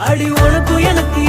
அடி உனக்கு எனக்கு